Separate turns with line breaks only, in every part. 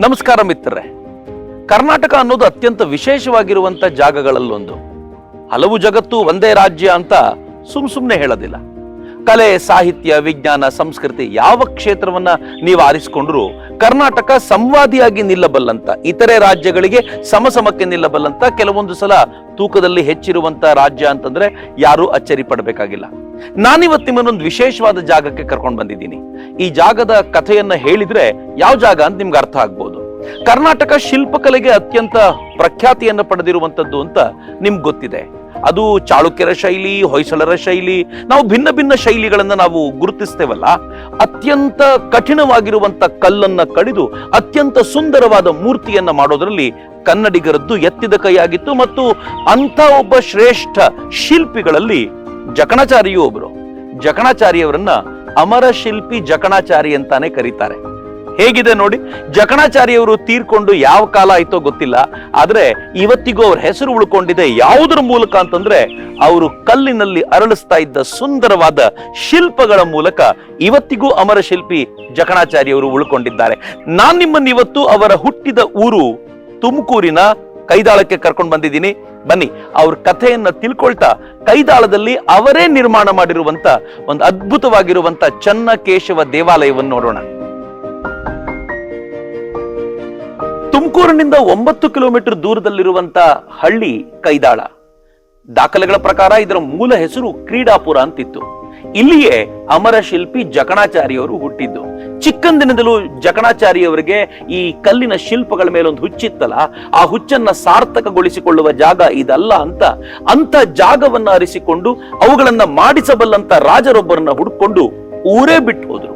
ನಮಸ್ಕಾರ ಮಿತ್ರರೇ. ಕರ್ನಾಟಕ ಅನ್ನೋದು ಅತ್ಯಂತ ವಿಶೇಷವಾಗಿರುವಂತ ಜಾಗಗಳಲ್ಲೊಂದು. ಹಲವು ಜಗತ್ತು ಒಂದೇ ರಾಜ್ಯ ಅಂತ ಸುಮ್ ಸುಮ್ನೆ ಹೇಳೋದಿಲ್ಲ. ಕಲೆ, ಸಾಹಿತ್ಯ, ವಿಜ್ಞಾನ, ಸಂಸ್ಕೃತಿ ಯಾವ ಕ್ಷೇತ್ರವನ್ನ ನೀವು ಆರಿಸಿಕೊಂಡ್ರು ಕರ್ನಾಟಕ ಸಂವಾದಿಯಾಗಿ ನಿಲ್ಲಬಲ್ಲಂತ, ಇತರೆ ರಾಜ್ಯಗಳಿಗೆ ಸಮಸಮಕ್ಕೆ ನಿಲ್ಲಬಲ್ಲಂತ ಕೆಲವೊಂದು ಸಲ ತೂಕದಲ್ಲಿ ಹೆಚ್ಚಿರುವಂತ ರಾಜ್ಯ ಅಂತಂದ್ರೆ ಯಾರು ಅಚ್ಚರಿ ಪಡಬೇಕಾಗಿಲ್ಲ. ನಾನಿವತ್ತು ನಿಮ್ಮನ್ನೊಂದು ವಿಶೇಷವಾದ ಜಾಗಕ್ಕೆ ಕರ್ಕೊಂಡು ಬಂದಿದ್ದೀನಿ. ಈ ಜಾಗದ ಕಥೆಯನ್ನ ಹೇಳಿದ್ರೆ ಯಾವ ಜಾಗ ಅಂತ ನಿಮ್ಗೆ ಅರ್ಥ ಆಗ್ಬೋದು. ಕರ್ನಾಟಕ ಶಿಲ್ಪಕಲೆಗೆ ಅತ್ಯಂತ ಪ್ರಖ್ಯಾತಿಯನ್ನ ಪಡೆದಿರುವಂತದ್ದು ಅಂತ ನಿಮ್ಗೆ ಗೊತ್ತಿದೆ. ಅದು ಚಾಳುಕ್ಯರ ಶೈಲಿ, ಹೊಯ್ಸಳರ ಶೈಲಿ, ನಾವು ಭಿನ್ನ ಭಿನ್ನ ಶೈಲಿಗಳನ್ನ ನಾವು ಗುರುತಿಸ್ತೇವಲ್ಲ. ಅತ್ಯಂತ ಕಠಿಣವಾಗಿರುವಂತ ಕಲ್ಲನ್ನ ಕಡಿದು ಅತ್ಯಂತ ಸುಂದರವಾದ ಮೂರ್ತಿಯನ್ನ ಮಾಡೋದ್ರಲ್ಲಿ ಕನ್ನಡಿಗರದ್ದು ಎತ್ತಿದ ಕೈಯಾಗಿತ್ತು ಮತ್ತು ಅಂತ ಒಬ್ಬ ಶ್ರೇಷ್ಠ ಶಿಲ್ಪಿಗಳಲ್ಲಿ ಜಕಣಾಚಾರಿಯೂ ಒಬ್ರು. ಜಕಣಾಚಾರಿಯವರನ್ನ ಅಮರ ಶಿಲ್ಪಿ ಜಕಣಾಚಾರಿ ಅಂತಾನೆ ಕರೀತಾರೆ. ಹೇಗಿದೆ ನೋಡಿ, ಜಕಣಾಚಾರ್ಯವರು ತೀರ್ಕೊಂಡು ಯಾವ ಕಾಲ ಆಯ್ತೋ ಗೊತ್ತಿಲ್ಲ, ಆದ್ರೆ ಇವತ್ತಿಗೂ ಅವ್ರ ಹೆಸರು ಉಳ್ಕೊಂಡಿದೆ ಯಾವುದರ ಮೂಲಕ ಅಂತಂದ್ರೆ ಅವರು ಕಲ್ಲಿನಲ್ಲಿ ಅರಳಿಸ್ತಾ ಇದ್ದ ಸುಂದರವಾದ ಶಿಲ್ಪಗಳ ಮೂಲಕ ಇವತ್ತಿಗೂ ಅಮರ ಶಿಲ್ಪಿ ಜಕಣಾಚಾರಿಯವರು ಉಳ್ಕೊಂಡಿದ್ದಾರೆ. ನಾನ್ ನಿಮ್ಮನ್ನ ಇವತ್ತು ಅವರ ಹುಟ್ಟಿದ ಊರು ತುಮಕೂರಿನ ಕೈದಾಳಕ್ಕೆ ಕರ್ಕೊಂಡು ಬಂದಿದ್ದೀನಿ. ಬನ್ನಿ, ಅವ್ರ ಕಥೆಯನ್ನ ತಿಳ್ಕೊಳ್ತಾ ಕೈದಾಳದಲ್ಲಿ ಅವರೇ ನಿರ್ಮಾಣ ಮಾಡಿರುವಂತ, ಒಂದು ಅದ್ಭುತವಾಗಿರುವಂತ ಚನ್ನಕೇಶವ ದೇವಾಲಯವನ್ನು ನೋಡೋಣ. ತುಮಕೂರಿನಿಂದ ಒಂಬತ್ತು ಕಿಲೋಮೀಟರ್ ದೂರದಲ್ಲಿರುವಂತ ಹಳ್ಳಿ ಕೈದಾಳ. ದಾಖಲೆಗಳ ಪ್ರಕಾರ ಇದರ ಮೂಲ ಹೆಸರು ಕ್ರೀಡಾಪುರ ಅಂತಿತ್ತು. ಇಲ್ಲಿಯೇ ಅಮರ ಶಿಲ್ಪಿ ಜಕಣಾಚಾರಿಯವರು ಹುಟ್ಟಿದ್ದು. ಚಿಕ್ಕಂದಿನದಲ್ಲೂ ಜಕಣಾಚಾರಿಯವರಿಗೆ ಈ ಕಲ್ಲಿನ ಶಿಲ್ಪಗಳ ಮೇಲೆ ಒಂದು ಹುಚ್ಚಿತ್ತಲ್ಲ, ಆ ಹುಚ್ಚನ್ನ ಸಾರ್ಥಕಗೊಳಿಸಿಕೊಳ್ಳುವ ಜಾಗ ಇದಲ್ಲ ಅಂತ ಅಂತ ಜಾಗವನ್ನ ಅರಿಸಿಕೊಂಡು ಅವುಗಳನ್ನ ಮಾಡಿಸಬಲ್ಲಂತ ರಾಜರೊಬ್ಬರನ್ನ ಹುಡುಕೊಂಡು ಊರೇ ಬಿಟ್ಟು ಹೋದ್ರು.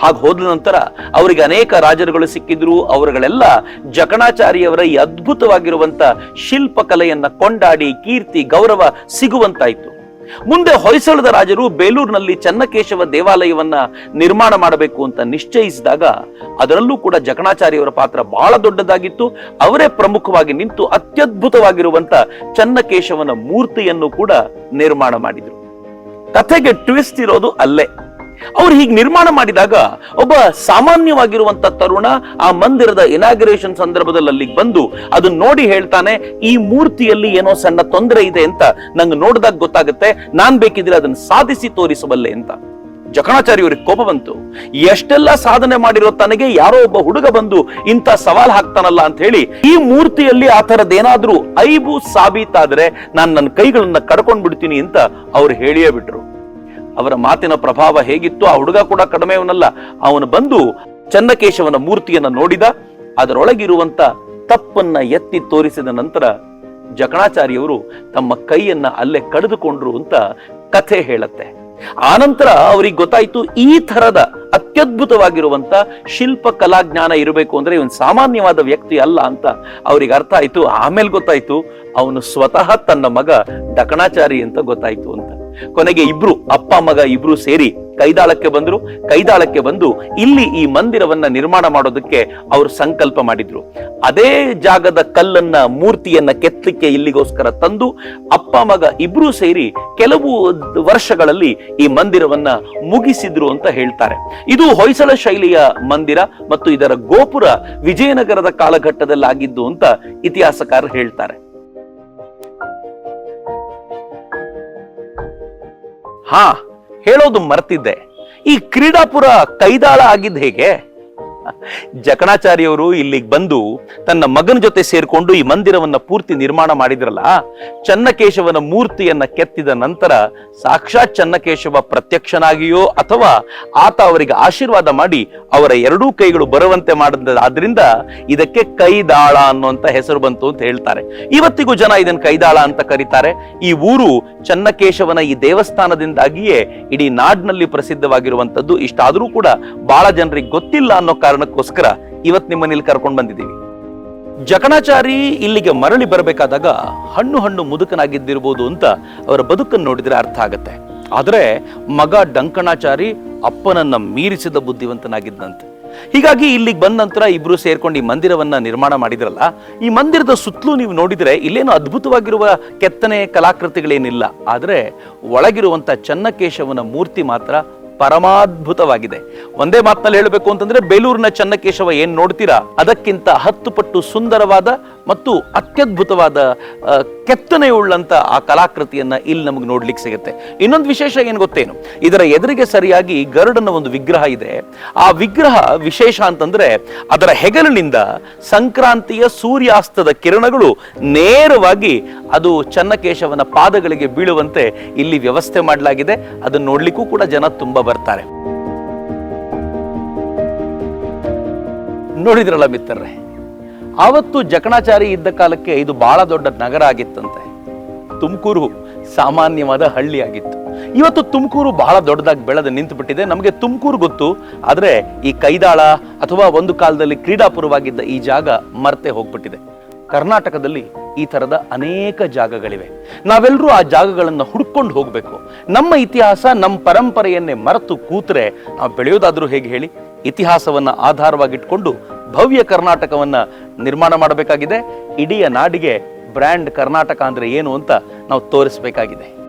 ಹಾಗೆ ಹೋದ ನಂತರ ಅವರಿಗೆ ಅನೇಕ ರಾಜರುಗಳು ಸಿಕ್ಕಿದ್ರು. ಅವರುಗಳೆಲ್ಲ ಜಕಣಾಚಾರಿಯವರ ಈ ಅದ್ಭುತವಾಗಿರುವಂತ ಶಿಲ್ಪಕಲೆಯನ್ನ ಕೊಂಡಾಡಿ ಕೀರ್ತಿ, ಗೌರವ ಸಿಗುವಂತಾಯ್ತು. ಮುಂದೆ ಹೊಯ್ಸಳದ ರಾಜರು ಬೇಲೂರಿನಲ್ಲಿ ಚನ್ನಕೇಶವ ದೇವಾಲಯವನ್ನ ನಿರ್ಮಾಣ ಮಾಡಬೇಕು ಅಂತ ನಿಶ್ಚಯಿಸಿದಾಗ ಅದರಲ್ಲೂ ಕೂಡ ಜಕಣಾಚಾರಿಯವರ ಪಾತ್ರ ಬಹಳ ದೊಡ್ಡದಾಗಿತ್ತು. ಅವರೇ ಪ್ರಮುಖವಾಗಿ ನಿಂತು ಅತ್ಯದ್ಭುತವಾಗಿರುವಂತ ಚನ್ನಕೇಶವನ ಮೂರ್ತಿಯನ್ನು ಕೂಡ ನಿರ್ಮಾಣ ಮಾಡಿದ್ರು. ಕಥೆಗೆ ಟ್ವಿಸ್ಟ್ ಇರೋದು ಅಲ್ಲೇ. ಅವ್ರು ಹೀಗೆ ನಿರ್ಮಾಣ ಮಾಡಿದಾಗ ಒಬ್ಬ ಸಾಮಾನ್ಯವಾಗಿರುವಂತ ತರುಣ ಆ ಮಂದಿರದ ಇನಾಗ್ರೇಷನ್ ಸಂದರ್ಭದಲ್ಲಿ ಅಲ್ಲಿಗೆ ಬಂದು ಅದನ್ನ ನೋಡಿ ಹೇಳ್ತಾನೆ, ಈ ಮೂರ್ತಿಯಲ್ಲಿ ಏನೋ ಸಣ್ಣ ತೊಂದರೆ ಇದೆ ಅಂತ ನಂಗೆ ನೋಡಿದಾಗ ಗೊತ್ತಾಗುತ್ತೆ, ನಾನ್ ಬೇಕಿದ್ರೆ ಅದನ್ನ ಸಾಧಿಸಿ ತೋರಿಸಬಲ್ಲೆ ಅಂತ. ಜಕಣಾಚಾರ್ಯವ್ರಿಗೆ ಕೋಪ ಬಂತು. ಎಷ್ಟೆಲ್ಲ ಸಾಧನೆ ಮಾಡಿರೋ ತನಗೆ ಯಾರೋ ಒಬ್ಬ ಹುಡುಗ ಬಂದು ಇಂಥ ಸವಾಲ್ ಹಾಕ್ತಾನಲ್ಲ ಅಂತ ಹೇಳಿ, ಈ ಮೂರ್ತಿಯಲ್ಲಿ ಆ ಥರದ್ದೇನಾದ್ರೂ ಐಬು ಸಾಬೀತಾದ್ರೆ ನಾನು ನನ್ನ ಕೈಗಳನ್ನ ಕಡ್ಕೊಂಡ್ ಬಿಡ್ತೀನಿ ಅಂತ ಅವ್ರು ಹೇಳಿಯೇ ಬಿಟ್ರು. ಅವರ ಮಾತಿನ ಪ್ರಭಾವ ಹೇಗಿತ್ತು ಆ ಹುಡುಗ ಕೂಡ ಕಡಿಮೆಯವನಲ್ಲ. ಅವನು ಬಂದು ಚನ್ನಕೇಶವನ ಮೂರ್ತಿಯನ್ನ ನೋಡಿದ. ಅದರೊಳಗಿರುವಂತ ತಪ್ಪನ್ನ ಎತ್ತಿ ತೋರಿಸಿದ ನಂತರ ಜಕಣಾಚಾರ್ಯವರು ತಮ್ಮ ಕೈಯನ್ನ ಅಲ್ಲೇ ಕಡಿದುಕೊಂಡ್ರು ಅಂತ ಕಥೆ ಹೇಳತ್ತೆ. ಆನಂತರ ಅವ್ರಿಗೆ ಗೊತ್ತಾಯ್ತು ಈ ತರದ ಅತ್ಯದ್ಭುತವಾಗಿರುವಂತ ಶಿಲ್ಪ ಕಲಾಜ್ಞಾನ ಇರಬೇಕು ಅಂದ್ರೆ ಇವನ್ ಸಾಮಾನ್ಯವಾದ ವ್ಯಕ್ತಿ ಅಲ್ಲ ಅಂತ ಅವ್ರಿಗೆ ಅರ್ಥ ಆಯ್ತು. ಆಮೇಲೆ ಗೊತ್ತಾಯ್ತು, ಅವನು ಸ್ವತಃ ತನ್ನ ಮಗ ಡಕಣಾಚಾರಿ ಅಂತ ಗೊತ್ತಾಯ್ತು ಅಂತ. ಕೊನೆಗೆ ಇಬ್ರು ಅಪ್ಪ ಮಗ ಇಬ್ರು ಸೇರಿ ಕೈದಾಳಕ್ಕೆ ಬಂದ್ರು. ಕೈದಾಳಕ್ಕೆ ಬಂದು ಇಲ್ಲಿ ಈ ಮಂದಿರವನ್ನ ನಿರ್ಮಾಣ ಮಾಡೋದಕ್ಕೆ ಅವರು ಸಂಕಲ್ಪ ಮಾಡಿದ್ರು. ಅದೇ ಜಾಗದ ಕಲ್ಲನ್ನ ಮೂರ್ತಿಯನ್ನ ಕೆತ್ತಲಿಕ್ಕೆ ಇಲ್ಲಿಗೋಸ್ಕರ ತಂದು ಅಪ್ಪ ಮಗ ಇಬ್ರು ಸೇರಿ ಕೆಲವು ವರ್ಷಗಳಲ್ಲಿ ಈ ಮಂದಿರವನ್ನ ಮುಗಿಸಿದ್ರು ಅಂತ ಹೇಳ್ತಾರೆ. ಇದು ಹೊಯ್ಸಳ ಶೈಲಿಯ ಮಂದಿರ ಮತ್ತು ಇದರ ಗೋಪುರ ವಿಜಯನಗರದ ಕಾಲಘಟ್ಟದಲ್ಲಾಗಿದ್ದು ಅಂತ ಇತಿಹಾಸಕಾರರು ಹೇಳ್ತಾರೆ. ಹಾ, ಹೇಳೋದು ಮರ್ತಿದ್ದೆ. ಈ ಕ್ರೀಡಾಪುರ ಕೈದಾಳ ಆಗಿದ್ದು ಹೇಗೆ? ಜಕಣಾಚಾರ್ಯವರು ಇಲ್ಲಿಗೆ ಬಂದು ತನ್ನ ಮಗನ ಜೊತೆ ಸೇರಿಕೊಂಡು ಈ ಮಂದಿರವನ್ನ ಪೂರ್ತಿ ನಿರ್ಮಾಣ ಮಾಡಿದ್ರಲ್ಲ, ಚನ್ನಕೇಶವನ ಮೂರ್ತಿಯನ್ನ ಕೆತ್ತಿದ ನಂತರ ಸಾಕ್ಷಾತ್ ಚನ್ನಕೇಶವ ಪ್ರತ್ಯಕ್ಷನಾಗಿಯೋ ಅಥವಾ ಆತ ಅವರಿಗೆ ಆಶೀರ್ವಾದ ಮಾಡಿ ಅವರ ಎರಡೂ ಕೈಗಳು ಬರುವಂತೆ ಮಾಡಿದ ಆದ್ರಿಂದ ಇದಕ್ಕೆ ಕೈದಾಳ ಅನ್ನುವಂತ ಹೆಸರು ಬಂತು ಅಂತ ಹೇಳ್ತಾರೆ. ಇವತ್ತಿಗೂ ಜನ ಇದನ್ನ ಕೈದಾಳ ಅಂತ ಕರೀತಾರೆ. ಈ ಊರು ಚನ್ನಕೇಶವನ ಈ ದೇವಸ್ಥಾನದಿಂದಾಗಿಯೇ ಇಡೀ ನಾಡಿನಲ್ಲಿ ಪ್ರಸಿದ್ಧವಾಗಿರುವಂಥದ್ದು ಇಷ್ಟಾದರೂ ಕೂಡ ಬಹಳ ಜನರಿಗೆ ಗೊತ್ತಿಲ್ಲ ಅನ್ನೋ ಕಾರಣಕ್ಕೋಸ್ಕರ ಇವತ್ತು ನಿಮ್ಮನೇಲಿ ಕರ್ಕೊಂಡು ಬಂದಿದ್ದೀವಿ. ಜಕಣಾಚಾರಿ ಇಲ್ಲಿಗೆ ಮರಳಿ ಬರಬೇಕಾದಾಗ ಹಣ್ಣು ಹಣ್ಣು ಮುದುಕನಾಗಿದ್ದಿರ್ಬೋದು ಅಂತ ಅವರ ಬದುಕನ್ನು ನೋಡಿದ್ರೆ ಅರ್ಥ ಆಗತ್ತೆ. ಆದರೆ ಮಗ ಡಂಕಣಾಚಾರಿ ಅಪ್ಪನನ್ನ ಮೀರಿಸಿದ ಬುದ್ಧಿವಂತನಾಗಿದ್ದಂತೆ. ಹೀಗಾಗಿ ಇಲ್ಲಿಗೆ ಬಂದ ನಂತರ ಇಬ್ರು ಸೇರ್ಕೊಂಡು ಈ ಮಂದಿರವನ್ನ ನಿರ್ಮಾಣ ಮಾಡಿದ್ರಲ್ಲ, ಈ ಮಂದಿರದ ಸುತ್ತಲೂ ನೀವು ನೋಡಿದ್ರೆ ಇಲ್ಲೇನು ಅದ್ಭುತವಾಗಿರುವ ಕೆತ್ತನೆ ಕಲಾಕೃತಿಗಳೇನಿಲ್ಲ. ಆದರೆ ಒಳಗಿರುವಂತ ಚನ್ನಕೇಶವನ ಮೂರ್ತಿ ಮಾತ್ರ ಪರಮಾದ್ಭುತವಾಗಿದೆ. ಒಂದೇ ಮಾತಿನಲ್ಲಿ ಹೇಳಬೇಕು ಅಂತಂದ್ರೆ ಬೇಲೂರಿನ ಚನ್ನಕೇಶವ ಏನ್ ನೋಡ್ತೀರಾ? ಅದಕ್ಕಿಂತ ಹತ್ತು ಪಟ್ಟು ಸುಂದರವಾದ ಮತ್ತು ಅತ್ಯದ್ಭುತವಾದ ಕೆತ್ತನೆಯುಳ್ಳಂತ ಆ ಕಲಾಕೃತಿಯನ್ನ ಇಲ್ಲಿ ನಮಗೆ ನೋಡ್ಲಿಕ್ಕೆ ಸಿಗುತ್ತೆ. ಇನ್ನೊಂದು ವಿಶೇಷ ಏನ್ ಗೊತ್ತೇನು? ಇದರ ಎದುರಿಗೆ ಸರಿಯಾಗಿ ಗರುಡನ ಒಂದು ವಿಗ್ರಹ ಇದೆ. ಆ ವಿಗ್ರಹ ವಿಶೇಷ ಅಂತಂದ್ರೆ ಅದರ ಹೆಗಲಿನಿಂದ ಸಂಕ್ರಾಂತಿಯ ಸೂರ್ಯಾಸ್ತದ ಕಿರಣಗಳು ನೇರವಾಗಿ ಅದು ಚನ್ನಕೇಶವನ ಪಾದಗಳಿಗೆ ಬೀಳುವಂತೆ ಇಲ್ಲಿ ವ್ಯವಸ್ಥೆ ಮಾಡಲಾಗಿದೆ. ಅದನ್ನು ನೋಡ್ಲಿಕ್ಕೂ ಕೂಡ ಜನ ತುಂಬಾ ಬರ್ತಾರೆ. ನೋಡಿದ್ರಲ್ಲ ಮಿತ್ರರೇ, ಆವತ್ತು ಜಕಣಾಚಾರಿ ಇದ್ದ ಕಾಲಕ್ಕೆ ಇದು ಬಹಳ ದೊಡ್ಡ ನಗರ ಆಗಿತ್ತಂತೆ. ತುಮಕೂರು ಸಾಮಾನ್ಯವಾದ ಹಳ್ಳಿ ಆಗಿತ್ತು. ಇವತ್ತು ತುಮಕೂರು ಬಹಳ ದೊಡ್ಡದಾಗಿ ಬೆಳೆದು ನಿಂತು ಬಿಟ್ಟಿದೆ ನಮಗೆ ತುಮಕೂರು ಗೊತ್ತು, ಆದರೆ ಈ ಕೈದಾಳ ಅಥವಾ ಒಂದು ಕಾಲದಲ್ಲಿ ಕ್ರೀಡಾಪುರವಾಗಿದ್ದ ಈ ಜಾಗ ಮರ್ತೆ ಹೋಗ್ಬಿಟ್ಟಿದೆ. ಕರ್ನಾಟಕದಲ್ಲಿ ಈ ತರದ ಅನೇಕ ಜಾಗಗಳಿವೆ. ನಾವೆಲ್ಲರೂ ಆ ಜಾಗಗಳನ್ನು ಹುಡ್ಕೊಂಡು ಹೋಗಬೇಕು. ನಮ್ಮ ಇತಿಹಾಸ, ನಮ್ಮ ಪರಂಪರೆಯನ್ನೇ ಮರೆತು ಕೂತ್ರೆ ನಾವು ಬೆಳೆಯೋದಾದ್ರೂ ಹೇಗೆ ಹೇಳಿ? ಇತಿಹಾಸವನ್ನ ಆಧಾರವಾಗಿಟ್ಕೊಂಡು ಭವ್ಯ ಕರ್ನಾಟಕವನ್ನ ನಿರ್ಮಾಣ ಮಾಡಬೇಕಾಗಿದೆ. ಇಡೀ ನಾಡಿಗೆ ಬ್ರ್ಯಾಂಡ್ ಕರ್ನಾಟಕ ಅಂದ್ರೆ ಏನು ಅಂತ ನಾವು ತೋರಿಸಬೇಕಾಗಿದೆ.